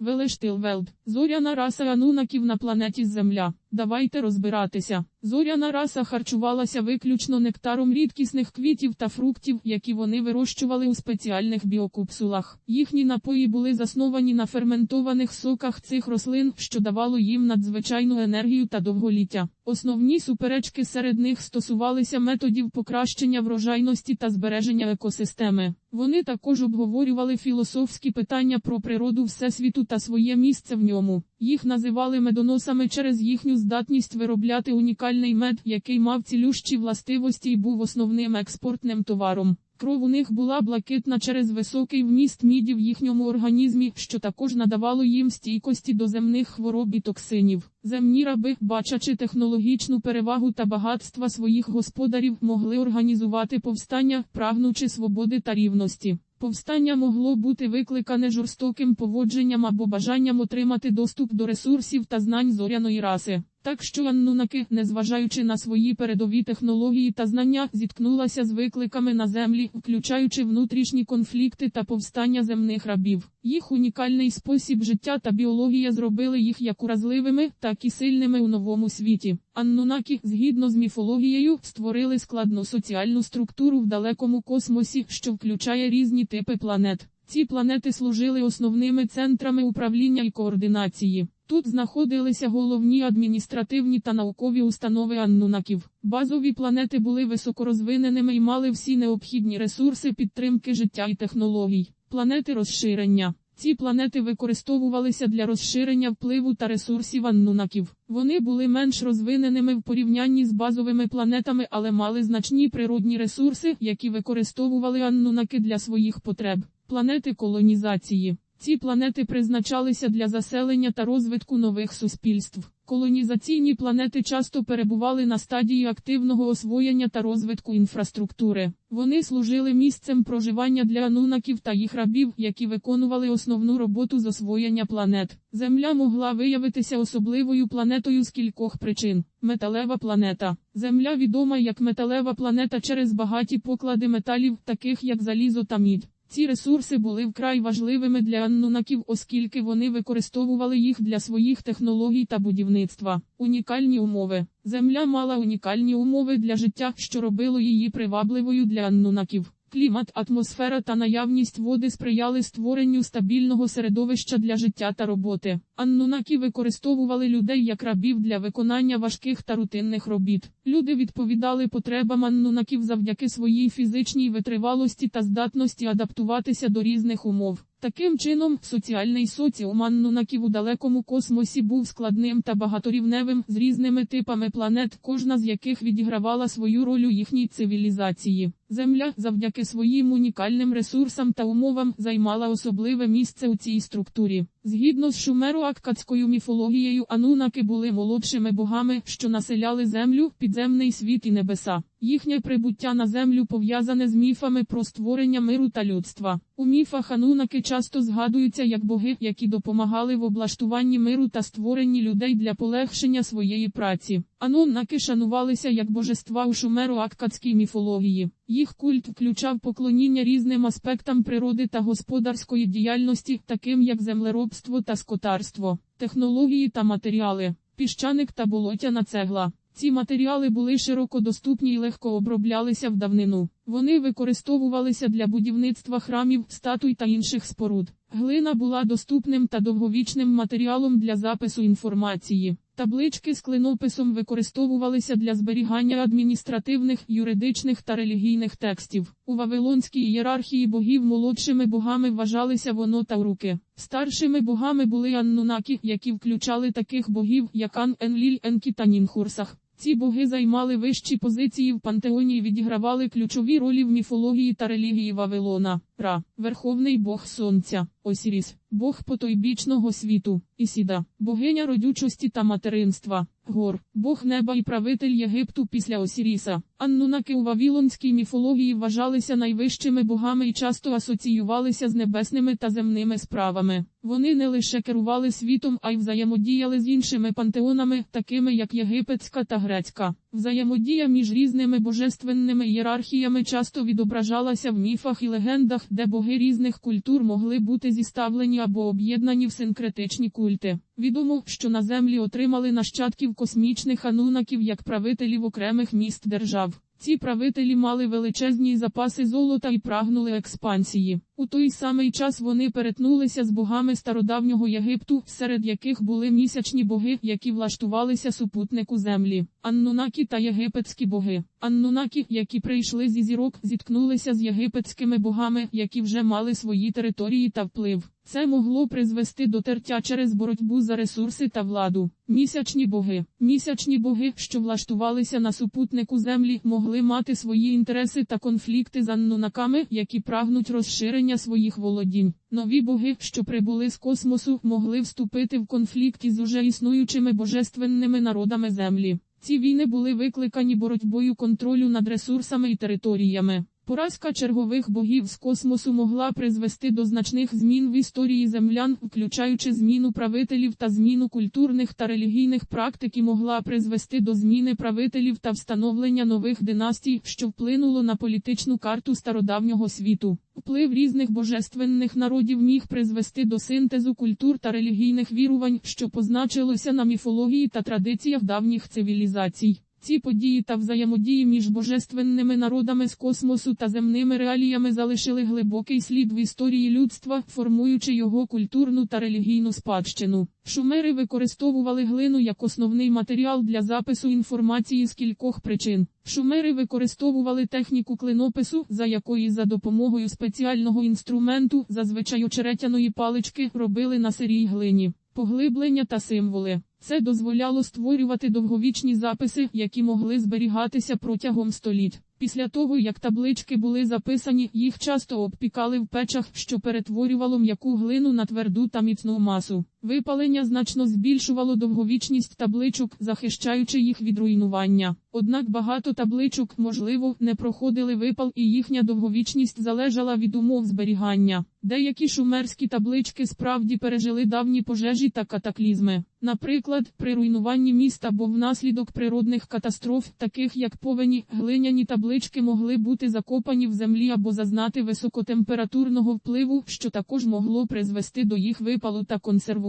Велештилвелд. Зоряна раса анунаків на планеті Земля. Давайте розбиратися. Зоряна раса харчувалася виключно нектаром рідкісних квітів та фруктів, які вони вирощували у спеціальних біокупсулах. Їхні напої були засновані на ферментованих соках цих рослин, що давало їм надзвичайну енергію та довголіття. Основні суперечки серед них стосувалися методів покращення врожайності та збереження екосистеми. Вони також обговорювали філософські питання про природу Всесвіту та своє місце в ньому. Їх називали медоносами через їхню здатність виробляти унікальний мед, який мав цілющі властивості і був основним експортним товаром. Кров у них була блакитна через високий вміст міді в їхньому організмі, що також надавало їм стійкості до земних хвороб і токсинів. Земні раби, бачачи технологічну перевагу та багатства своїх господарів, могли організувати повстання, прагнучи свободи та рівності. Повстання могло бути викликане жорстоким поводженням або бажанням отримати доступ до ресурсів та знань зоряної раси. Так що аннунаки, незважаючи на свої передові технології та знання, зіткнулася з викликами на землі, включаючи внутрішні конфлікти та повстання земних рабів. Їх унікальний спосіб життя та біологія зробили їх як уразливими, так і сильними у новому світі. Аннунакі, згідно з міфологією, створили складну соціальну структуру в далекому космосі, що включає різні типи планет. Ці планети служили основними центрами управління і координації. Тут знаходилися головні адміністративні та наукові установи Аннунаків. Базові планети були високорозвиненими і мали всі необхідні ресурси підтримки життя і технологій. Планети розширення. Ці планети використовувалися для розширення впливу та ресурсів аннунаків. Вони були менш розвиненими в порівнянні з базовими планетами, але мали значні природні ресурси, які використовували аннунаки для своїх потреб. Планети колонізації. Ці планети призначалися для заселення та розвитку нових суспільств. Колонізаційні планети часто перебували на стадії активного освоєння та розвитку інфраструктури. Вони служили місцем проживання для анунаків та їх рабів, які виконували основну роботу з освоєння планет. Земля могла виявитися особливою планетою з кількох причин. Металева планета. Земля відома як металева планета через багаті поклади металів, таких як залізо та мідь. Ці ресурси були вкрай важливими для аннунаків, оскільки вони використовували їх для своїх технологій та будівництва. Унікальні умови. Земля мала унікальні умови для життя, що робило її привабливою для аннунаків. Клімат, атмосфера та наявність води сприяли створенню стабільного середовища для життя та роботи. Аннунаки використовували людей як рабів для виконання важких та рутинних робіт. Люди відповідали потребам аннунаків завдяки своїй фізичній витривалості та здатності адаптуватися до різних умов. Таким чином, соціальний соціум аннунаків у далекому космосі був складним та багаторівневим з різними типами планет, кожна з яких відігравала свою роль у їхній цивілізації. Земля, завдяки своїм унікальним ресурсам та умовам, займала особливе місце у цій структурі. Згідно з шумеро-аккадською міфологією, анунаки були молодшими богами, що населяли землю, підземний світ і небеса. Їхнє прибуття на землю пов'язане з міфами про створення миру та людства. У міфах анунаки часто згадуються як боги, які допомагали в облаштуванні миру та створенні людей для полегшення своєї праці. Ануннаки шанувалися як божества у шумеро-аккадській міфології. Їх культ включав поклоніння різним аспектам природи та господарської діяльності, таким як землеробство та скотарство, технології та матеріали, піщаник та болотяна цегла. Ці матеріали були широко доступні і легко оброблялися в давнину. Вони використовувалися для будівництва храмів, статуй та інших споруд. Глина була доступним та довговічним матеріалом для запису інформації. Таблички з клинописом використовувалися для зберігання адміністративних, юридичних та релігійних текстів. У Вавилонській ієрархії богів молодшими богами вважалися воно та руки. Старшими богами були аннунаки, які включали таких богів, як Ан Енліль Енкі та Нінхурсах. Ці боги займали вищі позиції в пантеоні і відігравали ключові ролі в міфології та релігії Вавилона. Ра, Верховний Бог Сонця, Осіріс, Бог потойбічного світу, Ісіда, богиня родючості та материнства, Гор, Бог неба і правитель Єгипту після Осіріса. Аннунаки у Вавилонській міфології вважалися найвищими богами і часто асоціювалися з небесними та земними справами. Вони не лише керували світом, а й взаємодіяли з іншими пантеонами, такими як єгипетська та грецька. Взаємодія між різними божественними ієрархіями часто відображалася в міфах і легендах, де боги різних культур могли бути зіставлені або об'єднані в синкретичні культи. Відомо, що на землі отримали нащадків космічних анунаків як правителів окремих міст держав. Ці правителі мали величезні запаси золота і прагнули експансії. У той самий час вони перетнулися з богами стародавнього Єгипту, серед яких були місячні боги, які влаштувалися супутнику землі. Аннунакі та єгипетські боги. Аннунакі, які прийшли зі зірок, зіткнулися з єгипетськими богами, які вже мали свої території та вплив. Це могло призвести до тертя через боротьбу за ресурси та владу. Місячні боги. Місячні боги, що влаштувалися на супутнику землі, могли мати свої інтереси та конфлікти з аннунаками, які прагнуть розширення своїх володінь. Нові боги, що прибули з космосу, могли вступити в конфлікт із уже існуючими божественними народами землі. Ці війни були викликані боротьбою контролю над ресурсами і територіями. Поразка чергових богів з космосу могла призвести до значних змін в історії землян, включаючи зміну правителів та зміну культурних та релігійних практик і могла призвести до зміни правителів та встановлення нових династій, що вплинуло на політичну карту стародавнього світу. Вплив різних божественних народів міг призвести до синтезу культур та релігійних вірувань, що позначилося на міфології та традиціях давніх цивілізацій. Ці події та взаємодії між божественними народами з космосу та земними реаліями залишили глибокий слід в історії людства, формуючи його культурну та релігійну спадщину. Шумери використовували глину як основний матеріал для запису інформації з кількох причин. Шумери використовували техніку клинопису, за якої за допомогою спеціального інструменту, зазвичай очеретяної палички, робили на сирій глині, поглиблення та символи. Це дозволяло створювати довговічні записи, які могли зберігатися протягом століть. Після того, як таблички були записані, їх часто обпікали в печах, що перетворювало м'яку глину на тверду та міцну масу. Випалення значно збільшувало довговічність табличок, захищаючи їх від руйнування. Однак багато табличок, можливо, не проходили випал, і їхня довговічність залежала від умов зберігання. Деякі шумерські таблички справді пережили давні пожежі та катаклізми. Наприклад, при руйнуванні міста або внаслідок природних катастроф, таких як повені, глиняні таблички могли бути закопані в землі або зазнати високотемпературного впливу, що також могло призвести до їх випалу та консервування.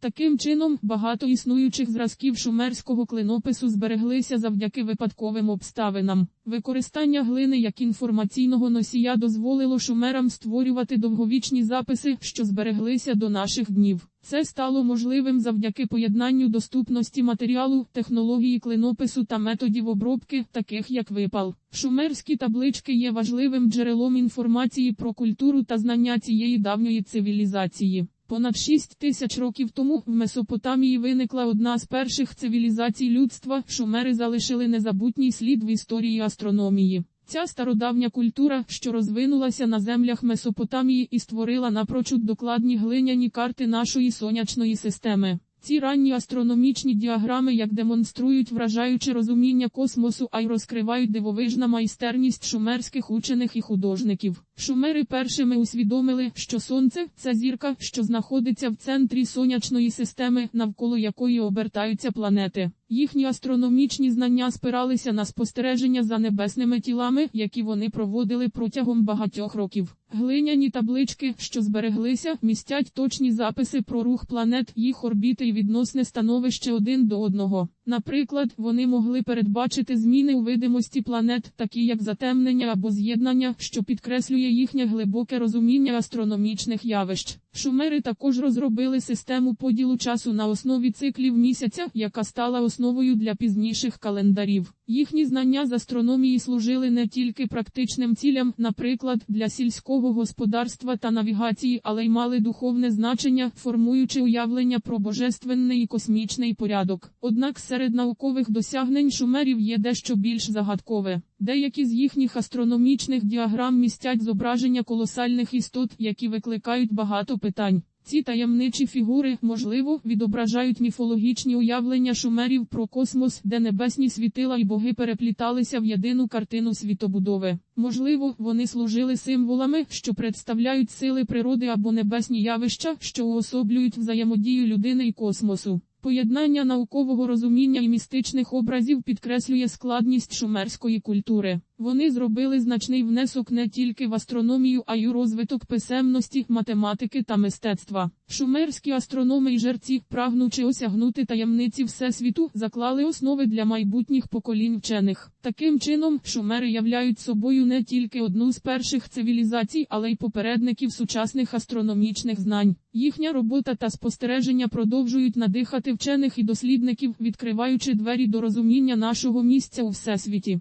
Таким чином, багато існуючих зразків шумерського клинопису збереглися завдяки випадковим обставинам. Використання глини як інформаційного носія дозволило шумерам створювати довговічні записи, що збереглися до наших днів. Це стало можливим завдяки поєднанню доступності матеріалу, технології клинопису та методів обробки, таких як випал. Шумерські таблички є важливим джерелом інформації про культуру та знання цієї давньої цивілізації. Понад 6 тисяч років тому в Месопотамії виникла одна з перших цивілізацій людства. Шумери залишили незабутній слід в історії астрономії. Ця стародавня культура, що розвинулася на землях Месопотамії і створила напрочуд докладні глиняні карти нашої сонячної системи. Ці ранні астрономічні діаграми як демонструють вражаюче розуміння космосу, а й розкривають дивовижна майстерність шумерських учених і художників. Шумери першими усвідомили, що Сонце це зірка, що знаходиться в центрі сонячної системи, навколо якої обертаються планети. Їхні астрономічні знання спиралися на спостереження за небесними тілами, які вони проводили протягом багатьох років. Глиняні таблички, що збереглися, містять точні записи про рух планет, їх орбіти і відносне становище один до одного. Наприклад, вони могли передбачити зміни у видимості планет, такі як затемнення або з'єднання, що підкреслює їхнє глибоке розуміння астрономічних явищ. Шумери також розробили систему поділу часу на основі циклів місяця, яка стала основою для пізніших календарів. Їхні знання з астрономії служили не тільки практичним цілям, наприклад, для сільського господарства та навігації, але й мали духовне значення, формуючи уявлення про божественний і космічний порядок. Однак серед наукових досягнень шумерів є дещо більш загадкове. Деякі з їхніх астрономічних діаграм містять зображення колосальних істот, які викликають багато питань. Ці таємничі фігури, можливо, відображають міфологічні уявлення шумерів про космос, де небесні світила і боги перепліталися в єдину картину світобудови. Можливо, вони служили символами, що представляють сили природи або небесні явища, що уособлюють взаємодію людини і космосу. Поєднання наукового розуміння і містичних образів підкреслює складність шумерської культури. Вони зробили значний внесок не тільки в астрономію, а й у розвиток писемності, математики та мистецтва. Шумерські астрономи і жерці, прагнучи осягнути таємниці Всесвіту, заклали основи для майбутніх поколінь вчених. Таким чином, шумери являють собою не тільки одну з перших цивілізацій, але й попередників сучасних астрономічних знань. Їхня робота та спостереження продовжують надихати вчених і дослідників, відкриваючи двері до розуміння нашого місця у всесвіті.